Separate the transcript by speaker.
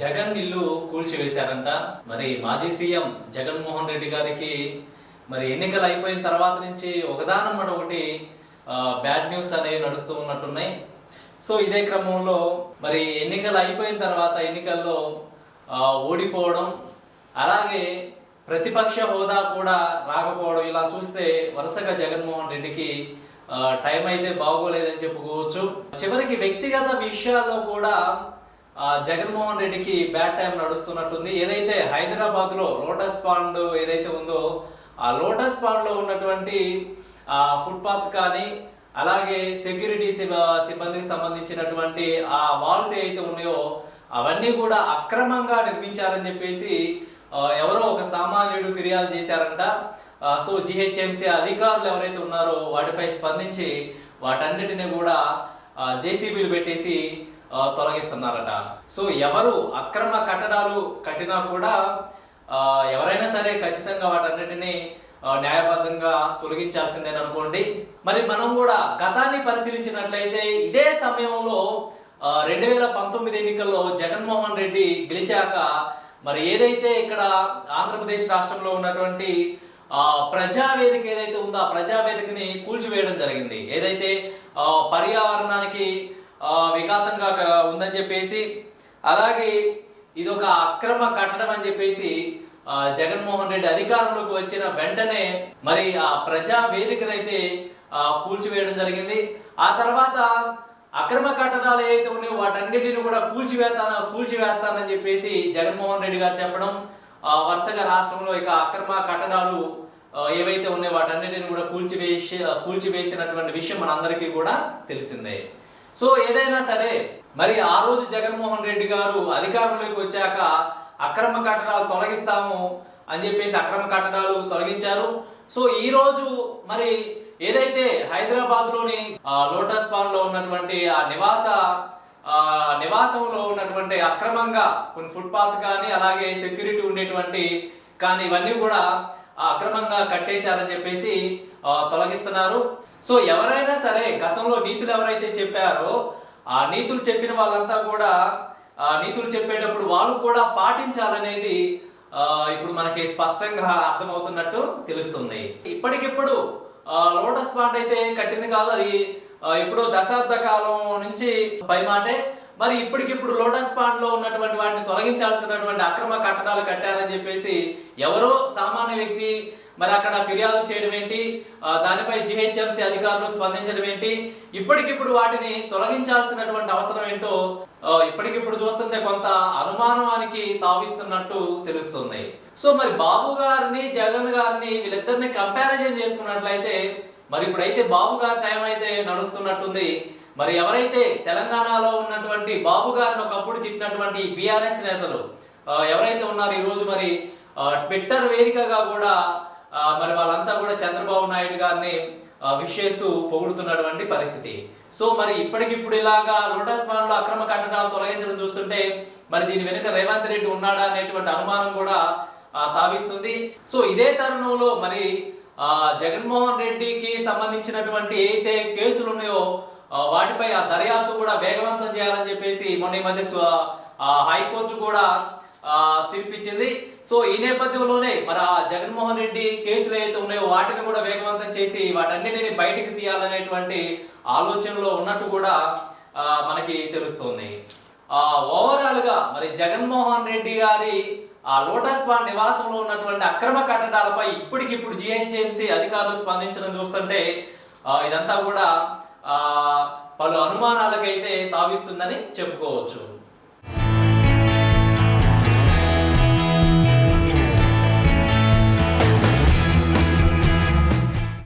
Speaker 1: జగన్ ఇల్లు కూల్చివేశారంట. మరి మాజీ సీఎం జగన్మోహన్ రెడ్డి గారికి మరి ఎన్నికలు అయిపోయిన తర్వాత నుంచి ఒకదానమ్మట ఒకటి బ్యాడ్ న్యూస్ అనేవి నడుస్తూ ఉన్నట్టున్నాయి. సో ఇదే క్రమంలో మరి ఎన్నికలు అయిపోయిన తర్వాత ఎన్నికల్లో ఓడిపోవడం అలాగే ప్రతిపక్ష హోదా కూడా రాకపోవడం ఇలా చూస్తే వరుసగా జగన్మోహన్ రెడ్డికి టైం అయితే బాగోలేదని చెప్పుకోవచ్చు. చివరికి వ్యక్తిగత విషయాల్లో కూడా జగన్మోహన్ రెడ్డికి బ్యాడ్ టైం నడుస్తున్నట్టుంది. ఏదైతే హైదరాబాద్లో లోటస్ పాండ్ ఏదైతే ఉందో ఆ లోటస్ పాండ్లో ఉన్నటువంటి ఫుట్పాత్ కానీ అలాగే సెక్యూరిటీ సిబ్బందికి సంబంధించినటువంటి ఆ వాల్స్ ఏవైతే ఉన్నాయో అవన్నీ కూడా అక్రమంగా నిర్మించారని చెప్పేసి ఎవరో ఒక సామాన్యుడు ఫిర్యాదు చేశారంట. సో జిహెచ్ఎంసీ అధికారులు ఎవరైతే ఉన్నారో వాటిపై స్పందించి వాటన్నిటిని కూడా జేసీబీలు పెట్టేసి తొలగిస్తున్నారట. సో ఎవరు అక్రమ కట్టడాలు కట్టినా కూడా ఎవరైనా సరే ఖచ్చితంగా వాటన్నిటిని న్యాయబద్ధంగా తొలగించాల్సిందే అనుకోండి. మరి మనం కూడా గతాన్ని పరిశీలించినట్లయితే ఇదే సమయంలో రెండు వేల పంతొమ్మిది ఎన్నికల్లో జగన్మోహన్ రెడ్డి గెలిచాక మరి ఏదైతే ఇక్కడ ఆంధ్రప్రదేశ్ రాష్ట్రంలో ఉన్నటువంటి ప్రజావేదిక ఏదైతే ఉందో ఆ ప్రజావేదికని కూల్చివేయడం జరిగింది. ఏదైతే పర్యావరణానికి విఘాతంగా ఉందని చెప్పేసి అలాగే ఇది ఒక అక్రమ కట్టడం అని చెప్పేసి జగన్మోహన్ రెడ్డి అధికారంలోకి వచ్చిన వెంటనే మరి ఆ ప్రజా వేదికనైతే కూల్చివేయడం జరిగింది. ఆ తర్వాత అక్రమ కట్టడాలు ఏవైతే ఉన్నాయో వాటన్నిటిని కూడా కూల్చివేస్తాను కూల్చివేస్తానని చెప్పేసి జగన్మోహన్ రెడ్డి గారు చెప్పడం వరుసగా రాష్ట్రంలో ఇక అక్రమ కట్టడాలు ఏవైతే ఉన్నాయో వాటన్నిటిని కూడా కూల్చివేసి కూల్చివేసినటువంటి విషయం మనందరికీ కూడా తెలిసిందే. సో ఏదైనా సరే మరి ఆ రోజు జగన్మోహన్ రెడ్డి గారు అధికారంలోకి వచ్చాక అక్రమ కట్టడాలు తొలగిస్తాము అని చెప్పేసి అక్రమ కట్టడాలు తొలగించారు. సో ఈ రోజు మరి ఏదైతే హైదరాబాద్లోని లోటస్ పాన్లో ఉన్నటువంటి ఆ నివాస నివాసంలో ఉన్నటువంటి అక్రమంగా కొన్ని ఫుట్పాత్ కానీ అలాగే సెక్యూరిటీ ఉండేటువంటి కానీ ఇవన్నీ కూడా అక్రమంగా కట్టేశారని చెప్పేసి తొలగిస్తున్నారు. సో ఎవరైనా సరే గతంలో నీతులు ఎవరైతే చెప్పారో ఆ నీతులు చెప్పిన వాళ్ళంతా కూడా ఆ నీతులు చెప్పేటప్పుడు వాళ్ళు కూడా పాటించాలనేది ఇప్పుడు మనకి స్పష్టంగా అర్థమవుతున్నట్టు తెలుస్తుంది. ఇప్పటికిప్పుడు లోటస్ పాండ్ అయితే కట్టింది కాదు అది ఎప్పుడో దశాబ్ద కాలం నుంచి పై మాటే. మరి ఇప్పటికిప్పుడు లోటస్ పాండ్లో ఉన్నటువంటి వాటిని తొలగించాల్సినటువంటి అక్రమ కట్టడాలు కట్టారని చెప్పేసి ఎవరో సామాన్య వ్యక్తి మరి అక్కడ ఫిర్యాదు చేయడం ఏంటి? దానిపై జిహెచ్ఎంసీ అధికారులు స్పందించడం ఏంటి? ఇప్పటికిప్పుడు వాటిని తొలగించాల్సినటువంటి అవసరం ఏంటో ఇప్పటికిప్పుడు చూస్తుంటే కొంత అనుమానానికి తావిస్తున్నట్టు తెలుస్తుంది. సో మరి బాబు గారిని జగన్ గారిని వీళ్ళిద్దరిని కంపారిజన్ చేసుకున్నట్లయితే మరి ఇప్పుడైతే బాబు గారి టైం అయితే నడుస్తున్నట్టుంది. మరి ఎవరైతే తెలంగాణలో ఉన్నటువంటి బాబు గారిని ఒకప్పుడు తిట్టినటువంటి బీఆర్ఎస్ నేతలు ఎవరైతే ఉన్నారు ఈరోజు మరి ట్విట్టర్ వేదికగా కూడా మరి వాళ్ళంతా కూడా చంద్రబాబు నాయుడు గారిని ఆ, విష్ చేస్తూ పొగుడుతున్నటువంటి పరిస్థితి. సో మరి ఇప్పటికిప్పుడు ఇలాగా లోటస్ పాండ్లో అక్రమ కట్టడాలు తొలగించడం చూస్తుంటే మరి దీని వెనుక రేవంత్ రెడ్డి ఉన్నాడా అనేటువంటి అనుమానం కూడా తావిస్తుంది. సో ఇదే తరుణంలో మరి ఆ, జగన్మోహన్ రెడ్డికి సంబంధించినటువంటి ఏదైతే కేసులు ఉన్నాయో వాటిపై ఆ దర్యాప్తు కూడా వేగవంతం చేయాలని చెప్పేసి మొన్న ఈ మధ్య హైకోర్టు కూడా తీర్పిచ్చింది. సో ఈ నేపథ్యంలోనే మరి ఆ జగన్మోహన్ రెడ్డి కేసులు ఏవైతే ఉన్నాయో వాటిని కూడా వేగవంతం చేసి వాటన్నిటిని బయటికి తీయాలనేటువంటి ఆలోచనలో ఉన్నట్టు కూడా మనకి తెలుస్తుంది. ఓవరాల్గా మరి జగన్మోహన్ రెడ్డి గారి ఆ లోటస్ పాండ్ నివాసంలో ఉన్నటువంటి అక్రమ కట్టడాలపై ఇప్పటికిప్పుడు జిహెచ్ఎంసీ అధికారులు స్పందించడం చూస్తుంటే ఇదంతా కూడా పలు అనుమానాలకైతే తావిస్తుందని చెప్పుకోవచ్చు.